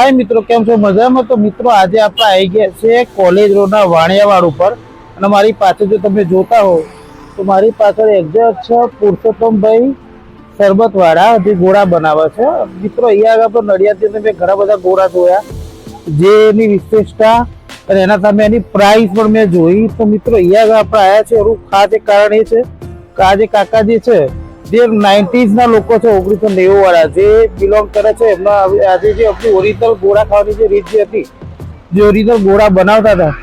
હાય મિત્રો, કેમ છો? મજામાં? તો મિત્રો, આજે આપણે આવી ગયા છે કોલેજ રોડના વાણિયાવાડ ઉપર. અને મારી પાછળ જો તમે જોતા હો તો મારી પાછળ એક્ઝેક્ટ છે પુરુષોત્તમભાઈ શરબતવાળા જે ગોળા બનાવે છે. મિત્રો, અહીંયા આગળ આપણે નડિયાદ અંદર મેં ઘણા બધા ગોળા જોયા. જે એની વિશેષતા અને એના સામે એની પ્રાઇસ પણ મેં જોઈ. તો મિત્રો, અહીંયા આગળ આપણે આવ્યા છે એનું ખાસ એક કારણ એ છે કે આ જે કાકા જે છે જે નાઇન્ટીઝ ના લોકો છે, ઓગણીસો નેવું વાળા જે બિલોંગ કરે છે, એમના આજે જે આપણી ઓરિજિનલ ગોળા ખાવાની જે રીત જે હતી, જે ઓરિજિનલ ગોળા બનાવતા હતા,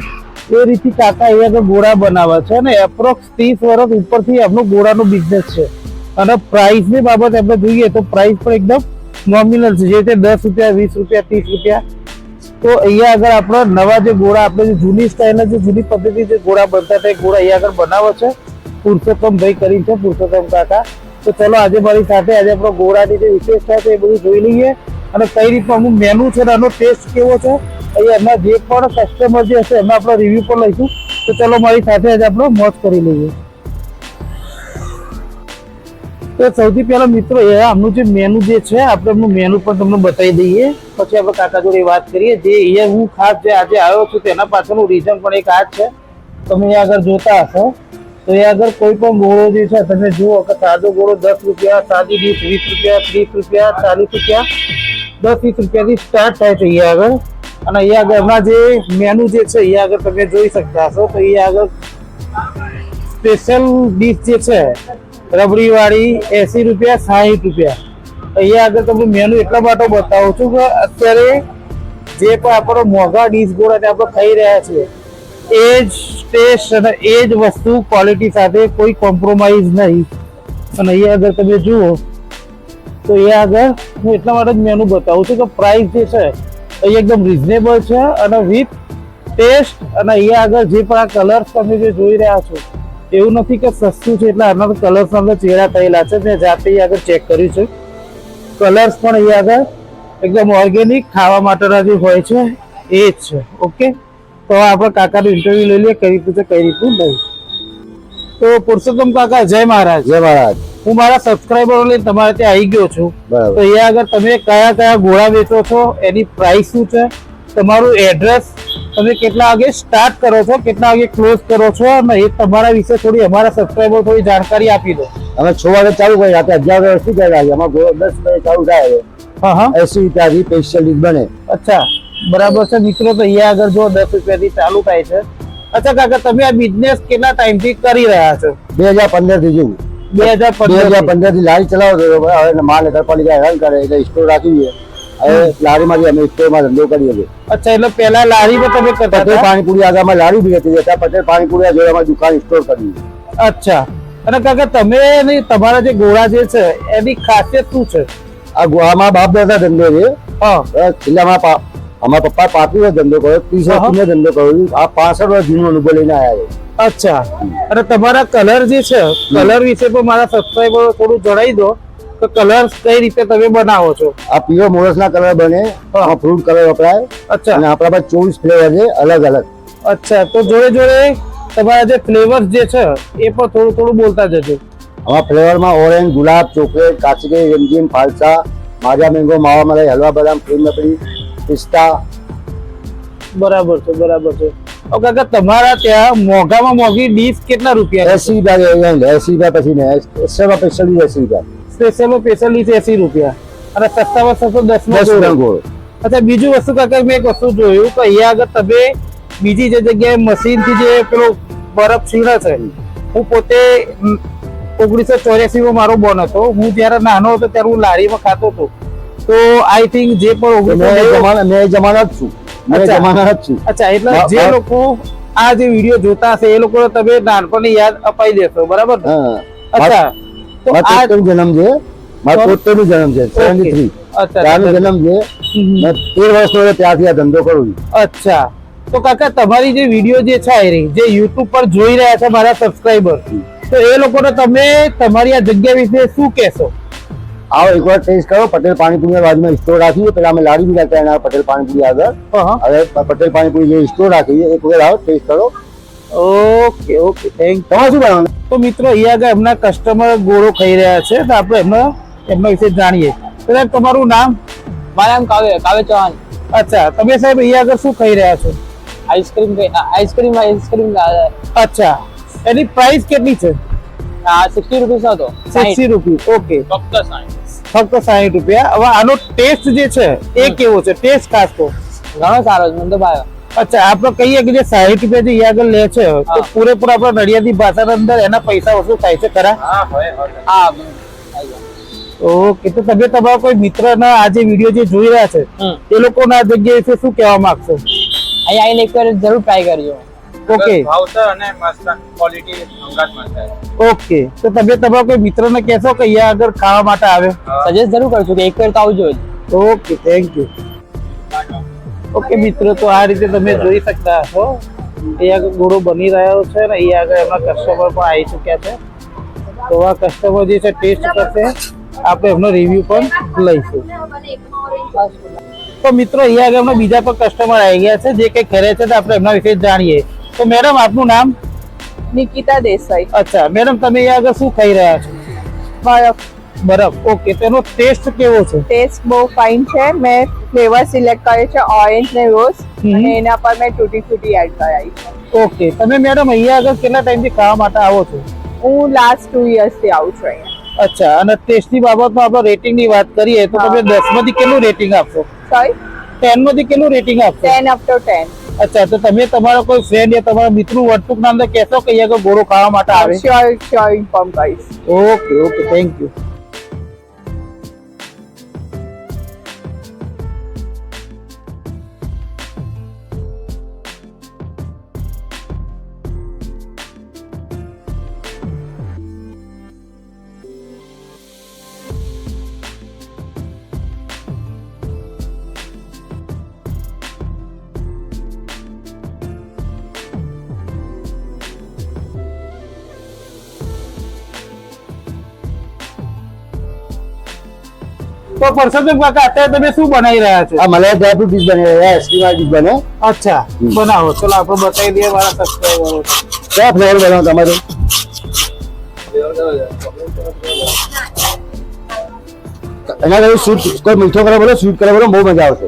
એ રીતથી કાકા અહીંયા આગળ ગોળા બનાવે છે અને એપ્રોક્સ ત્રીસ વર્ષ ઉપરથી એમનું ગોળાનું બિઝનેસ છે. અને પ્રાઇસની બાબત આપણે જોઈએ તો પ્રાઇસ પણ એકદમ નોમિનલ છે, જે રીતે દસ રૂપિયા, વીસ રૂપિયા, ત્રીસ રૂપિયા. તો અહીંયા આગળ આપણે નવા જે ગોળા, આપણે જે જૂની સ્ટાઇલના જે જૂની પદ્ધતિ જે ગોળા બનતા હતા, એ ગોળા અહીંયા આગળ બનાવે છે. પુરુષોત્તમ ભાઈ કરીને છે, પુરુષોત્તમ કાકા. તો ચલો, આજે મારી સાથે, આજે આપણો ગોળાની જે વિશેષતા છે એ બધું જોઈ લઈએ. અને કઈ રીતનું અમુક મેનુ છે આનો ટેસ્ટ કેવો છે અહીંયા એમના જે પણ કસ્ટમર જે હશે એમના આપણો રિવ્યુ પણ લઈશું. તો ચલો, મારી સાથે આજે આપણે મોજ કરી લઈએ. તો સૌથી પહેલા મિત્રો, એ આમનું જે મેનુ જે છે, આપણે એમનું મેનુ પણ તમને બતાવી દઈએ. પછી આપણે કાકા જોડે વાત કરીએ. જે અહીંયા હું ખાસ જે આજે આવ્યો છું તેના પાછળનું રીઝન પણ એક આ છે. તમે અહીંયા આગળ જોતા હશો. તો એ આગળ કોઈ પણ ગોળો જે છે, તમે જુઓ કે સાદો ગોળો દસ રૂપિયા, સાદી ડીશ વીસ રૂપિયા, ત્રીસ રૂપિયા, ચાલીસ રૂપિયા, દસ વીસ રૂપિયાથી સ્ટાર્ટ થાય છે અહીંયા આગળ. અને અહીંયા આગળ એમના જે મેનુ જે છે અહીંયા આગળ તમે જોઈ શકતા હશો. તો અહીંયા આગળ સ્પેશિયલ ડીશ જે છે રબડી વાળી એસી રૂપિયા, સાહીઠ રૂપિયા. અહીંયા આગળ તમને મેનુ એટલા માટે બતાવું છું કે અત્યારે જે પણ આપણો મોંઘા ડીશ ગોળા આપણે ખાઈ રહ્યા છીએ, એ જ ટેસ્ટ અને એ જ વસ્તુ ક્વોલિટી સાથે કોઈ કોમ્પ્રોમાઇઝ નહીં. અને અહીંયા આગળ તમે જુઓ, તો અહીંયા આગળ હું એટલા માટે જ મેનુ બતાવું છું કે પ્રાઇસ જે છે, એ એકદમ રિઝનેબલ છે અને વિથ ટેસ્ટ અને અહીંયા આગળ જે પણ આ કલર્સ તમે જે જોઈ રહ્યા છો, એવું નથી કે સસ્તું છે એટલે આના કલર્સ અંદર ચેડા થયેલા છે. મેં જાતે અહીં આગળ ચેક કર્યું છે. કલર્સ પણ અહીંયા આગળ એકદમ ઓર્ગેનિક ખાવા માટેના જે હોય છે, એ જ છે. ઓકે તો આપણે કાકાનું ઇન્ટરવ્યુ લઈ લઈએ કઈ રીતનું છે કઈ રીતનું નહીં તો પુરુષોત્તમ કાકા જય મહારાજ. જય મહારાજ. હું મારા સબસ્ક્રાઈબરો લઈને તમારે ત્યાં આવી ગયો છું. તો એ આગળ તમે કયા કયા ગોળા વેચો છો એની પ્રાઇસ શું છે તમારું એડ્રેસ તમે કેટલા વાગે સ્ટાર્ટ કરો છો કેટલા વાગે ક્લોઝ કરો છો અને એ તમારા વિશે થોડી અમારા સબસ્ક્રાઈબર થોડી જાણકારી આપી દો. અમે છ વાગે ચાલુ કરી રાતે અગિયાર વાગે શું કહેવાય અમારે દસ વાગે ચાલુ થાય. હા હા. એસી રૂપિયાથી સ્પેશિયલ ડીશ બને. અચ્છા. બરાબર છે. મિત્રો તો અહીંયા આગળ જો દસ રૂપિયાથી ચાલુ થાય છે. અચ્છા કાકા તમે આ બિઝનેસ કેટલા ટાઈમથી કરી રહ્યા છો? બે હજાર પંદરથી જેવું. બે હજાર બે હજાર પંદર પંદરથી લારી ચલાવો છો. હવે માલ નગરપાલિકા હેરાન કરે એટલે સ્ટોર રાખીએ હવે લારીમાંથી અમે સ્ટોરમાં ધંધો કરીએ છીએ. અચ્છા એટલે પહેલા લારીમાં તમે કરતા પટેલ પાણીપુરી આગળ અમારે લારી બી હતી. ત્યાં પટેલ પાણીપુરી જોડે અમે દુકાન સ્ટોર કરી અચ્છા. અને કાકા તમે તમારા જે ગોળા જે છે એની ખાસિયત શું છે? આ ગોવામાં બાપ દાદા ધંધો છે. હા? છેલ્લે અમારા પપ્પા પાપીનો ધંધો કર્યો. ત્રીસ હા. વર્ષ ધંધો કર્યો. આ પાસઠ વર્ષ જૂનો અનુભવ લઈને આવ્યા છે. અચ્છા. અને તમારા કલર જે છે કલર વિશે પણ મારા સબસ્ક્રાઈબરો થોડું જણાવી દો. તો કલર કઈ રીતે તમે બનાવો છો? આ પીળો મોરસના કલર બને પણ ફ્રૂટ કલર વપરાય. અચ્છા. અને આપણા પાસે ચોવીસ ફ્લેવર છે અલગ અલગ. અચ્છા. તો જોડે જોડે તમારા જે ફ્લેવર જે છે એ પણ થોડું થોડું બોલતા જજો. આમાં ફ્લેવરમાં ઓરેન્જ ગુલાબ ચોકલેટ કાચકી રમજીમ ફાલસા માજા મેંગો માવા મલાઈ હલવા બદામ ક્રીમ નકડી પિસ્તા. બરાબર છે બરાબર છે. કાકા તમારા ત્યાં મોંઘામાં મોંઘી ડીશ કેટલા રૂપિયા એસી રૂપિયા એસી રૂપિયા પછી ને એસી સ્પેશિયલ એસી રૂપિયા? સ્પેશિયલ સ્પેશિયલ ડીશ એસી રૂપિયા? અને સસ્તામાં સસ્તો દસમાં અચ્છા બીજું વસ્તુ કાકા મેં એક વસ્તુ જોયું કે અહીંયા આગળ તમે બીજી જે જગ્યાએ મશીનથી જે પેલો બરફ છીણે છે હું પોતે ઓગણીસો ચોર્યાસીમાં મારો બોન હતો. હું જ્યારે નાનો હતો ત્યારે હું લારીમાં ખાતો હતો. તો આઈ થિંક જે પણ મેં જમાના જ છું. મેં જમાના જ છું. અચ્છા એટલે જે લોકો આ જે વીડિયો જોતા હશે એ લોકો તમે નાનપણની યાદ અપાઈ દેશો બરાબર અચ્છા તો આ જન્મ છે. મારો પોતાનો જન્મ છે સેવન્ટી થ્રી અચ્છા ત્યારનો જન્મ છે. મેં તેર વર્ષનો હતો ત્યારથી આ ધંધો કરું છું. અચ્છા. તો કાકા તમારી જે વીડિયો જે છે જે યુટ્યુબ પર જોઈ રહ્યા છે મારા સબસ્ક્રાઈબર તો એ લોકોને તમે તમારી આ જગ્યા વિશે શું કહેશો? આવો એકવાર ટેસ્ટ કરો પટેલ પાણીપુરી બાજુમાં સ્ટોર રાખીએ. પેલા અમે લારી બી રાખતા એના પટેલ પાણીપુરી આગળ. હા હવે પટેલ પાણીપુરી જે સ્ટોર રાખીએ એક વખત આવો ટેસ્ટ કરો. ઓકે ઓકે થેન્ક તમારે શું બનાવવાનું? તો મિત્રો અહીંયા આગળ એમના કસ્ટમર ગોળો ખાઈ રહ્યા છે. તો આપણે એમના એમના વિશે જાણીએ. તો સાહેબ તમારું નામ? મારું નામ કાવ્ય કાવ્ય ચૌહાણ. અચ્છા તમે સાહેબ અહીંયા આગળ શું ખાઈ રહ્યા છો? આઈસ્ક્રીમ આઈસ્ક્રીમ આઈસ્ક્રીમ અચ્છા એની પ્રાઇસ કેટલી છે? સિક્સટી રૂપીસ હતો. સિક્સટી રૂપીસ ઓકે ફક્ત સાહીઠ ફક્ત સાહીઠ રૂપિયા. હવે આનો ટેસ્ટ જે છે એ કેવો છે? ટેસ્ટ ખાસ તો ઘણો સારો છે મને તો ભાવ્યો અચ્છા આપણે કહીએ કે જે સાહીઠ રૂપિયા જે આગળ લે છે તો. પૂરેપૂરા આપણા નડિયાદી ભાષાના અંદર એના પૈસા વસૂલ થાય છે ખરા? હા. ઓકે તો તમે તમારા કોઈ મિત્રના આ જે વીડિયો જે જોઈ રહ્યા છે એ લોકોના ના જગ્યાએ વિશે શું કહેવા માંગશો? અહીંયા આવીને એક વાર જરૂર ટ્રાય કરજો. ઓકે ભાવસર અને મસ્ત ક્વોલિટી અંગાત મળશે ઓકે તો તમે તમારા કોઈ મિત્રને કહેશો કે અહીંયા આગળ ખાવા માટે આવે? સજેસ્ટ જરૂર કરશું કે એક વાર તો આવજો જ. ઓકે થેન્ક યુ ઓકે મિત્રો તો આ રીતે તમે જોઈ શકતા છો અહીંયા આગળ ગોળો બની રહ્યો છે ને અહીંયા આગળ એમના કસ્ટમર પણ આવી ચૂક્યા છે. તો આ કસ્ટમર જે છે ટેસ્ટ કરશે. આપણે એમનો રિવ્યુ પણ લઈશું. તો મિત્રો અહીંયા આગળ એમના બીજા પણ કસ્ટમર આવી ગયા છે. જે કંઈ કરે છે તો આપણે એમના વિશે જાણીએ. તો મેડમ આપનું નામ? નિકિતા દેસાઈ. અચ્છા મેડમ તમે અહીંયા આગળ શું ખાઈ રહ્યા છો? બરફ. બરફ. ઓકે તેનો ટેસ્ટ કેવો છે? ટેસ્ટ બહુ ફાઇન છે. મેં ફ્લેવર સિલેક્ટ કર્યો છે ઓરેન્જ ને રોઝ. અને એના પર મેં તૂટી ફ્રૂટી એડ કરાવી છે. ઓકે તમે મેડમ અહીંયા આગળ કેટલા ટાઈમથી ખાવા માટે આવો છો? હું લાસ્ટ ટુ થી આવું છું અહીંયા. અચ્છા અને ટેસ્ટની બાબતમાં આપણે રેટિંગની વાત કરીએ તો તમે દસમાંથી કેટલું રેટિંગ આપશો? સોરી ટેનમાંથી કેટલું રેટિંગ આપશો? ટેન અપ ટુ ટેન અચ્છા તો તમે તમારો કોઈ ફ્રેન્ડ યા તમારા મિત્રો વર્તુક નામ કહેશો કે અહીંયા ગોળો ખાવા માટે આવે? શ્યોર શ્યોર ઇન્ફોર્મ કરીશ ઓકે ઓકે થેન્ક યુ તો પરસોત્તમ કાકા અત્યારે તમે શું બનાવી રહ્યા છો? આ મલાઈ ડ્રાયફ્રૂટ ડીશ બનાવી રહ્યા આઈસ્ક્રીમ ડીશ બને. અચ્છા બનાવો. ચલો આપણે બતાવી દઈએ મારા સબસ્ક્રાઇબરો કયા ફ્લેવર બનાવો તમારે? એના કઈ સ્વીટ કોઈ મીઠો કરો બોલો સ્વીટ કરો બોલો બહુ મજા આવશે.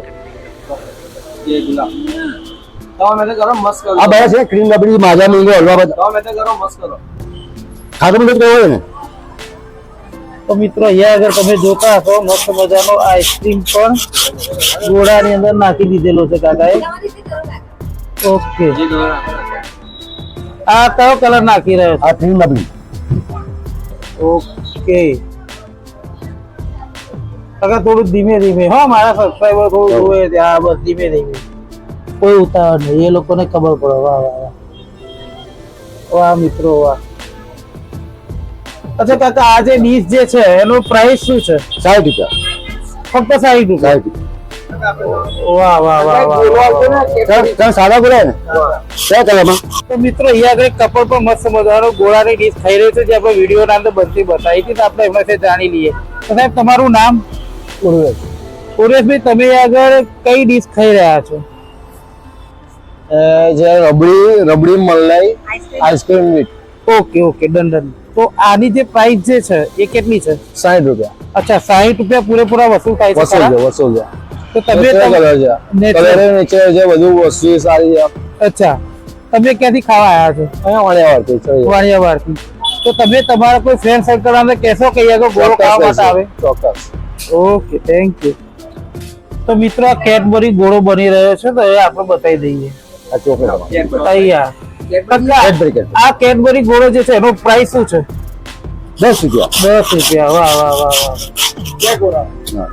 આ બધા છે ક્રીમ રબડી માજા મિંગો હલવા બધા. ખાતો મીઠો કેવો હોય ને? તો મિત્રો અહીંયા અગર તમે જોતા હશો મસ્ત મજાનો આઈસ્ક્રીમ પણ ગોળાની અંદર નાખી દીધેલો છે કાકાએ. ઓકે. આ કયો કલર નાખી રહ્યો છે? આ ઓકે. કાકા થોડું ધીમે ધીમે. હા મારા સબસ્ક્રાઇબર થોડું જોવે છે હા બસ ધીમે ધીમે. કોઈ ઉતાવળ નહીં એ લોકોને ખબર પડે. વાહ વાહ. વાહ મિત્રો વાહ. અચ્છા કાકા આ જે ડીશ જે છે એનો પ્રાઇસ શું છે? સાઠ રૂપિયા. ફક્ત સાઠ રૂપિયા? સાઠ વાહ વાહ વાહ વાહ સાદા ને. તો મિત્રો અહીંયા આગળ કપડ પણ મસ્ત મજાનો ગોળાની ડીશ ખાઈ રહ્યો છે જે આપણે વિડીયોના અંદર બનતી બતાવી હતી તો આપણે એમના જાણી લઈએ. તો સાહેબ તમારું નામ? ઉર્વેશ. સુરેશભાઈ તમે આગળ કઈ ડીશ ખાઈ રહ્યા છો? જે રબડી રબડી મલાઈ આઈસ્ક્રીમ મીઠ ઓકે ઓકે ડન ડન તો આની જે પ્રાઇસ જે છે એ કેટલી છે? સાઠ રૂપિયા. અચ્છા સાહીઠ રૂપિયા પૂરેપૂરા વસૂલ થાય છે વસૂલ? છે વસૂલ છે. તો તમે કલર છે. કલર નીચે છે બધું વસ્તુ સારી છે. અચ્છા. તમે ક્યાંથી ખાવા આવ્યા છો? અહીંયા વાણિયા વાળતી છે વાણિયાવાડથી. તો તમે તમારા કોઈ ફ્રેન્ડ સર્કલ અંદર કહેશો કે અહીંયા ગોળો ખાવા માટે આવે? ચોક્કસ. ઓકે થેન્ક યુ તો મિત્રો આ કેડબરી ગોળો બની રહ્યો છે તો એ આપણે બતાવી દઈએ. આ ચોકલેટ તૈયાર. આ કેડબરી ગોળો જે છે એનો પ્રાઇસ શું છે? દસ રૂપિયા. દસ રૂપિયા વાહ વાહ વાહ વાહ.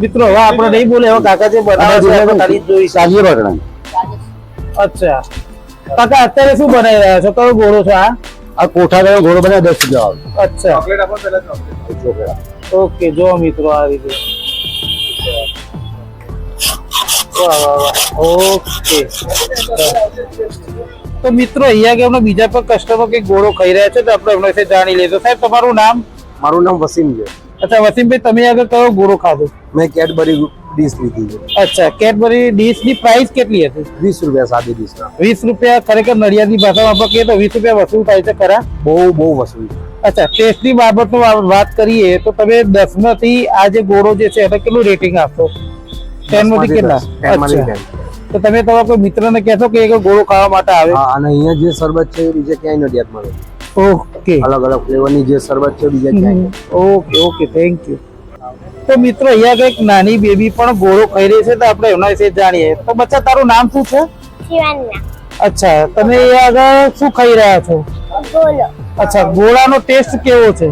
મિત્રો હવે આપણે નહીં બોલે હવે કાકા જે બનાવે છે જોઈ સાંજે અચ્છા. કાકા અત્યારે શું બનાવી રહ્યા છો? કયો ગોળો છે આ? આ કોઠાનો ઘોડો બને દસ રૂપિયા આવે. અચ્છા. ઓકે જો મિત્રો આ રીતે. વાહ વાહ વાહ. ઓકે. તો મિત્રો અહીંયા કે અમને બીજા પણ કસ્ટમર કે ગોળો ખાઈ રહ્યા છે તો આપણે એમના વિશે જાણી તો સાહેબ તમારું નામ? મારું નામ વસીમ છે અચ્છા વસીમભાઈ તમે આગળ કયો ગોળો ખાધો? મેં કેડબરી ડીશ લીધી છે. અચ્છા કેડબરી ડીશની પ્રાઇસ કેટલી હતી? વીસ રૂપિયા સાદી ડીશના. વીસ રૂપિયા ખરેખર નડિયાદની ભાષામાં આપણે કહીએ તો વીસ રૂપિયા વસૂલ થાય છે ખરા? બહુ બહુ વસૂલ છે અચ્છા ટેસ્ટની બાબતનો વાત કરીએ તો તમે દસમાંથી આ જે ગોળો જે છે એને કેટલું રેટિંગ આપશો? ટેનમાંથી કેટલા? અચ્છા. તો તમે તમારા કોઈ મિત્રને કહેશો કે એક ગોળો ખાવા માટે આવે? હા અને અહીંયા જે શરબત છે એ બીજે ક્યાંય નથી મળે ઓકે. અલગ અલગ ફ્લેવરની જે શરબત છે બીજે ક્યાંય ઓકે ઓકે થેન્ક યુ તો મિત્રો અહીંયા કંઈક નાની બેબી પણ ગોળો ખાઈ રહી છે તો આપણે એમના વિશે જાણીએ. તો બચ્ચા તારું નામ શું છે? અચ્છા તમે આગળ શું ખાઈ રહ્યા છો? બોલો અચ્છા ગોળાનો ટેસ્ટ કેવો છે?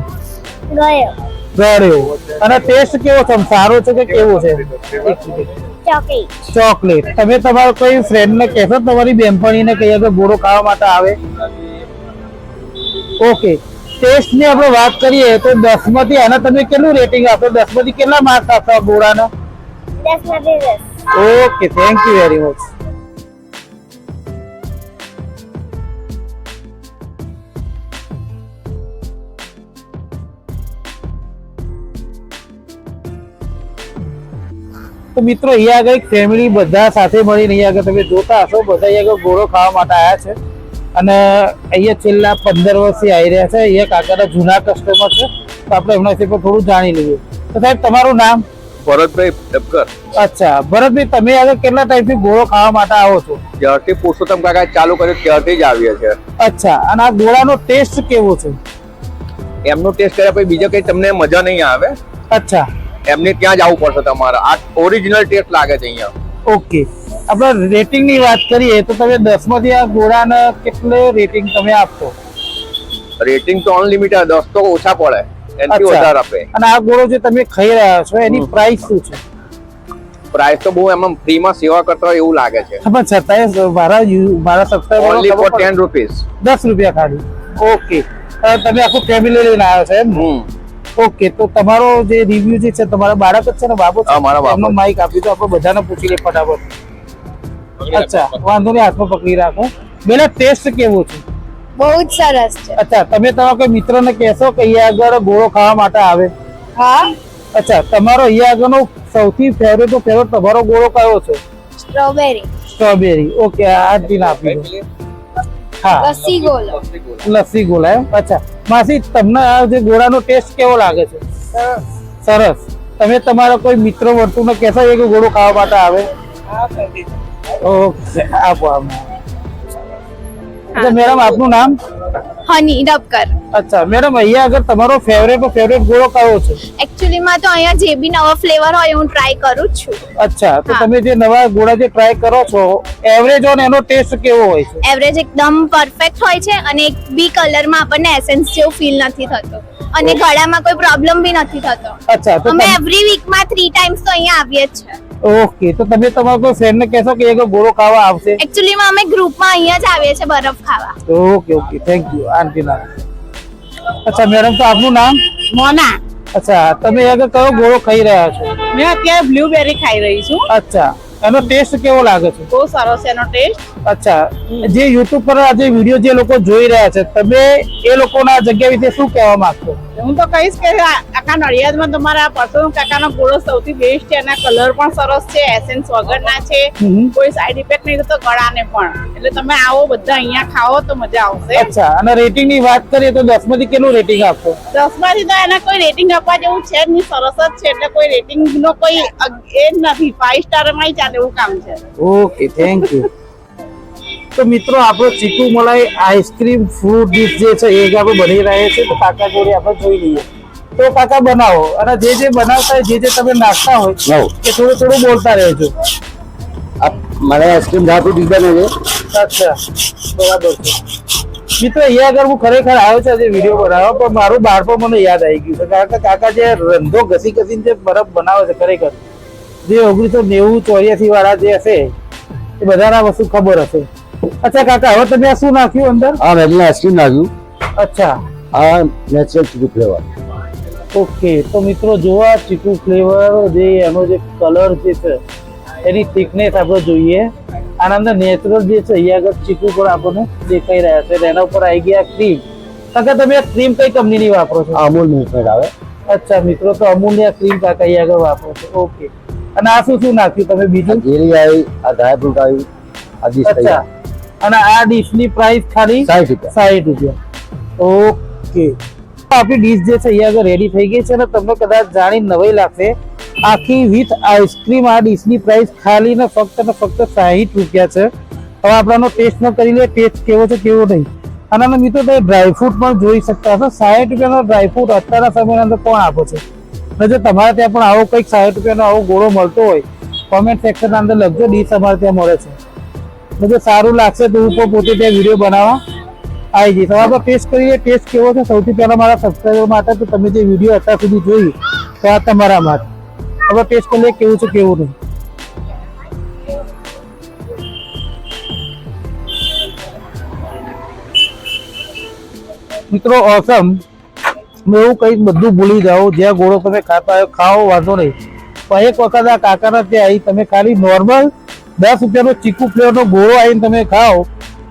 ગળ્યો. અને ટેસ્ટ કેવો છે? સારો છે કે કેવો છે? એક મિનિટ. ચોકલેટ ચોકલેટ તમે તમારો કોઈ ફ્રેન્ડ ને કહેશો તમારી બેનપણીને કહીએ તો ગોળો ખાવા માટે આવે. ઓકે ટેસ્ટની આપણે વાત કરીએ તો દસમાંથી આના તમે કેટલું રેટિંગ આપો? દસમાંથી કેટલા માર્ક્સ આપશો ગોળાના okay thank you very much તો મિત્રો અહીંયા આગળ એક ફેમિલી બધા સાથે મળીને અહીંયા આગળ તમે જોતા હશો. બધા અહીંયા આગળ ગોળો ખાવા માટે આવ્યા છે. અને અહીંયા છેલ્લા પંદર વર્ષથી આવી રહ્યા છે. અહીંયા કાકાના જૂના કસ્ટમર છે. તો આપણે એમના વિશે પણ થોડું જાણી લઈએ. તો સાહેબ તમારું નામ? ભરતભાઈ ડબકર અચ્છા. ભરતભાઈ તમે આગળ કેટલા ટાઈમથી ગોળો ખાવા માટે આવો છો? જ્યારથી પુરુષોત્તમ કાકા ચાલુ કર્યું ત્યારથી જ આવીએ છે અચ્છા. અને આ ગોળાનો ટેસ્ટ કેવો છે? એમનો ટેસ્ટ કર્યા પછી બીજો કઈ તમને મજા નહીં આવે. અચ્છા. એમને ત્યાં જ આવવું પડશે તમારે. આ ઓરિજિનલ ટેસ્ટ લાગે છે અહીંયા. ઓકે આપણે રેટિંગની વાત કરીએ તો તમે દસમાંથી આ ગોળાને કેટલે રેટિંગ તમે આપશો? રેટિંગ તો અનલિમિટેડ દસ તો ઓછા પડે. એનાથી વધારે આપે. અને આ ગોળો જે તમે ખાઈ રહ્યા છો એની પ્રાઇસ શું છે? પ્રાઇસ તો બહુ એમાં ફ્રીમાં સેવા કરતા હોય એવું લાગે છે. પણ છતાંય મારા મારા મારા ઓનલી ફોર ટેન રૂપીસ દસ રૂપિયા ખાલી. ઓકે તમે આખું ફેમિલી લઈને આવ્યો છો એમ? હમ. ઓકે તો તમારો જે રિવ્યુ જે છે તમારા બાળક જ છે ને બાબો છે? હા, મારા બાબો એમનો. માઇક આપી તો આપણે બધાને પૂછી લઈએ ફટાફટ. અચ્છા વાંધો નહીં હાથમાં પકડી રાખો. બેલા ટેસ્ટ કેવો છે? બહુ જ સરસ છે. અચ્છા તમે તમારા કોઈ મિત્રને કહેશો કે અહીંયા આગળ ગોળો ખાવા માટે આવે? હા. અચ્છા તમારો અહીંયા આગળનો સૌથી ફેવરેટ તો ફેવરેટ તમારો ગોળો કયો છે? સ્ટ્રોબેરી સ્ટ્રોબેરી ઓકે આ ટીન આપી દો. હા. લસ્સી ગોળો. લસ્સી ગોળો એમ? અચ્છા. માસી તમને આ જે ગોળાનો ટેસ્ટ કેવો લાગે છે? સરસ. તમે તમારા કોઈ મિત્ર વર્તુળને કહેશો એ ગોળો ખાવા માટે આવે? ઓકે આપો આપો અચ્છા મેડમ આપનું નામ? હની ડબકર અચ્છા મેડમ અહીંયા અગર તમારો ફેવરેટ ફેવરેટ ગોળો કયો છે? એક્ચ્યુઅલી માં તો અહીંયા જે બી નવા ફ્લેવર હોય હું ટ્રાય કરું છું. અચ્છા તો તમે જે નવા ગોળા જે ટ્રાય કરો છો એવરેજ ઓન એનો ટેસ્ટ કેવો હોય છે? એવરેજ એકદમ પરફેક્ટ હોય છે અને એક બી કલરમાં આપણને એસેન્સ જેવો ફીલ નથી થતો. અને ગળામાં કોઈ પ્રોબ્લેમ બી નથી થતો. અચ્છા તો અમે એવરી વીકમાં થ્રી ટાઈમ્સ તો અહીંયા આવીએ જ છે ઓકે તો તમે તમારા કોઈ ફ્રેન્ડ ને કહેશો કે એક ગોળો ખાવા આવશે? એકચ્યુઅલી માં અમે ગ્રુપમાં અહીંયા જ આવીએ છીએ બરફ ખાવા. Okay okay thank you aunty ના. અચ્છા મેડમ તો આપનું નામ? મોના. અચ્છા તમે આગળ કયો ગોળો ખાઈ રહ્યા છો? મેં અત્યારે બ્લુબેરી ખાઈ રહી છું. અચ્છા એનો ટેસ્ટ કેવો લાગે છે? બહુ સરસ એનો ટેસ્ટ અચ્છા જે યુટ્યુબ પર આજે વીડિયો જે લોકો જોઈ રહ્યા છે તમે એ લોકોના જગ્યા વિશે શું કહેવા માંગશો? હું તો કહીશ કે આખા નડિયાદમાં તમારા પરસોત્તમ કાકાનો ગોળો સૌથી બેસ્ટ છે એના કલર પણ સરસ છે એસેન્સ વગરના છે. કોઈ સાઈડ ઇફેક્ટ નહીં થતો ગળાને પણ. એટલે તમે આવો બધા અહીંયા ખાઓ તો મજા આવશે. અચ્છા અને રેટિંગની વાત કરીએ તો 10 માંથી કેટલું રેટિંગ આપશો 10 માંથી તો એને કોઈ રેટિંગ આપવા જેવું છે જ નહીં સરસ જ છે. એટલે કોઈ રેટિંગ નો કોઈ એ જ નથી. 5 સ્ટારમાં ચાલે એવું કામ છે. ઓકે થેન્ક યુ તો મિત્રો આપણો ચીકુ મલાઈ આઈસ્ક્રીમ ફ્રૂટ ડીશ જે છે એ જ આપણે બની રહે છે. તો કાકા જોડે આપણે જોઈ લઈએ. તો કાકા બનાવો. અને જે જે બનાવતા જે જે તમે નાખતા હોય એ થોડું થોડું બોલતા રહેજો. આ મારે આઈસ્ક્રીમ ધાતુ ડીશ બને છે અચ્છા. બરાબર છે મિત્રો અહીંયા આગળ હું ખરેખર આવ્યો છે આજે વીડિયો બનાવવા પણ મારું બાળપણ મને યાદ આવી ગયું છે. કારણ કે કાકા જે રંધો ઘસી ઘસીને જે બરફ બનાવે છે ખરેખર. જે ઓગણીસો નેવું ચોર્યાસી વાળા જે હશે એ બધાના વસ્તુ ખબર હશે. અચ્છા કાકા હવે તમે શું નાખ્યું અંદર? આ વેનીલા આઈસ્ક્રીમ નાખ્યું. અચ્છા. આ નેચરલ ચીકુ ફ્લેવર ઓકે તો મિત્રો જો આ ચીકુ ફ્લેવર જે એનો જે કલર જે છે એની થિકનેસ આપણે જોઈએ. આના અંદર નેચરલ જે છે અહીંયા આગળ ચીકુ પણ આપણને દેખાઈ રહ્યા છે. એના ઉપર આવી ગયા ક્રીમ કાકા તમે આ ક્રીમ કઈ કંપનીની વાપરો છો? અમૂલ મિલ્કમેડ આવે. અચ્છા મિત્રો તો અમૂલની આ ક્રીમ કાકા અહીંયા આગળ વાપરો છો. ઓકે. અને આ શું શું નાખ્યું તમે બીજું? જેરી આવી આ ડ્રાયફ્રૂટ આવ્યું આ ડીશ અચ્છા. અને આ ડીશની પ્રાઇસ ખાલી સાઠ રૂપિયા. ઓકે આપણી ડીશ જે છે અહીંયા આગળ રેડી થઈ ગઈ છે અને તમને કદાચ જાણી નવાઈ લાગશે આખી વિથ આઈસ્ક્રીમ આ ડીશની પ્રાઇસ ખાલી ને ફક્ત ને ફક્ત સાહીઠ રૂપિયા છે. હવે આપણાનો ટેસ્ટ ન કરી લે ટેસ્ટ કેવો છે કેવો નહીં. અને મિત્રો તમે ડ્રાયફ્રૂટ પણ જોઈ શકતા હશો. સાહીઠ રૂપિયાનો ડ્રાયફ્રૂટ અત્યારના સમયની અંદર કોણ આપે છે? અને જો તમારે ત્યાં પણ આવો કંઈક સાહીઠ રૂપિયાનો આવો ગોળો મળતો હોય કોમેન્ટ સેક્શનના અંદર લખજો ડીશ અમારે ત્યાં મળે છે. અને સારું લાગશે તો હું પોતે ત્યાં વીડિયો બનાવવા આવી જઈશ હવે આપણે ટેસ્ટ કરીએ ટેસ્ટ કેવો છે સૌથી પહેલા મારા સબસ્ક્રાઈબર માટે તો તમે જે વીડિયો અત્યાર સુધી જોઈ તો આ તમારા માટે હવે ટેસ્ટ કરીએ કેવું છે કેવું નહીં મિત્રો ઓસમ મેં એવું કંઈક બધું ભૂલી જાઓ જ્યાં ગોળો તમે ખાતા ખાઓ વાંધો નહીં પણ એક વખત આ કાકાના ત્યાં આવી તમે ખાલી નોર્મલ દસ રૂપિયાનો ચીકુ ફ્લેવરનો ગોળો આવીને તમે ખાઓ,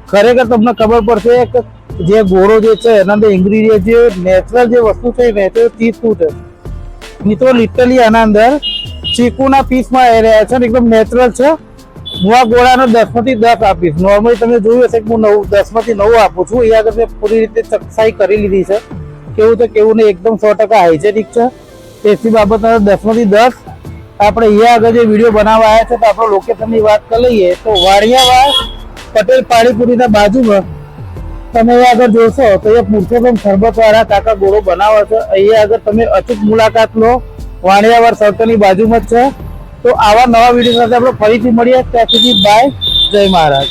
ખરેખર તમને ખબર પડશે કે જે ગોળો જે છે એના અંદર ઇન્ગ્રીડિયન્ટ જે નેચરલ જે વસ્તુ છે નેચરલ ચીજ શું છે? મિત્રો લિટરલી આના અંદર ચીકુના પીસમાં એ રહ્યા છે ને એકદમ નેચરલ છે. હું આ ગોળાનો દસમાંથી દસ આપીશ. નોર્મલી તમે જોયું હશે કે હું નવ, દસમાંથી નવ આપું છું. એ આગળ મેં પૂરી રીતે ચકસાઈ કરી લીધી છે. કેવું છે કેવું નહીં, એકદમ સો ટકા હાઇજેનિક છે. ટેસ્ટી બાબત દસમાંથી દસ આપણે અહીંયા આગળ જે વીડિયો બનાવવા આવ્યા છે તો આપણે લોકેશનની વાત કરી લઈએ. તો વાડિયાવાડ પટેલ પાણીપુરીના બાજુમાં. તમે અહીંયા આગળ જોશો તો એ પુરુષોત્તમ સરબતવાળા કાકા ગોળો બનાવે છે. અહીંયા આગળ તમે અચૂક મુલાકાત લો. વાણિયાવાડ સર્કલની બાજુમાં જ છે. તો આવા નવા વીડિયો સાથે આપણે ફરીથી મળીએ. ત્યાં સુધી બાય જય મહારાજ.